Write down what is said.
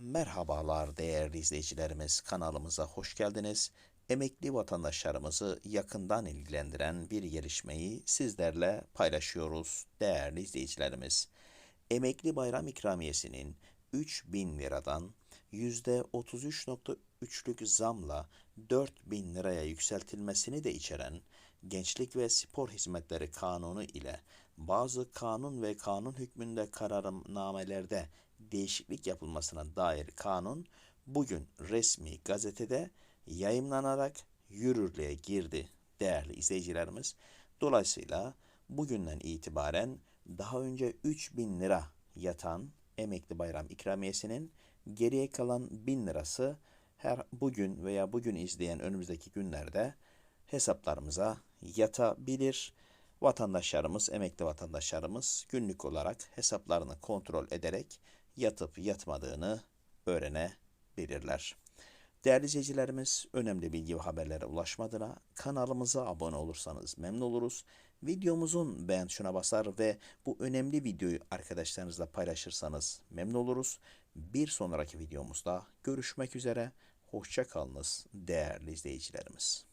Merhabalar değerli izleyicilerimiz kanalımıza hoş geldiniz. Emekli vatandaşlarımızı yakından ilgilendiren bir gelişmeyi sizlerle paylaşıyoruz değerli izleyicilerimiz. Emekli bayram ikramiyesinin 3000 liradan %33.3'lük zamla 4000 liraya yükseltilmesini de içeren Gençlik ve Spor Hizmetleri Kanunu ile bazı kanun ve kanun hükmünde kararnamelerde değişiklik yapılmasına dair kanun bugün resmi gazetede yayımlanarak yürürlüğe girdi değerli izleyicilerimiz. Dolayısıyla bugünden itibaren daha önce 3000 lira yatan emekli bayram ikramiyesinin geriye kalan 1000 lirası her bugün veya bugün izleyen önümüzdeki günlerde hesaplarımıza yatabilir. Vatandaşlarımız, emekli vatandaşlarımız günlük olarak hesaplarını kontrol ederek yatıp yatmadığını öğrenebilirler. Değerli izleyicilerimiz, önemli bilgi ve haberlere ulaşmadığına kanalımıza abone olursanız memnun oluruz. Videomuzun beğen tuşuna basar ve bu önemli videoyu arkadaşlarınızla paylaşırsanız memnun oluruz. Bir sonraki videomuzda görüşmek üzere. Hoşça kalınız değerli izleyicilerimiz.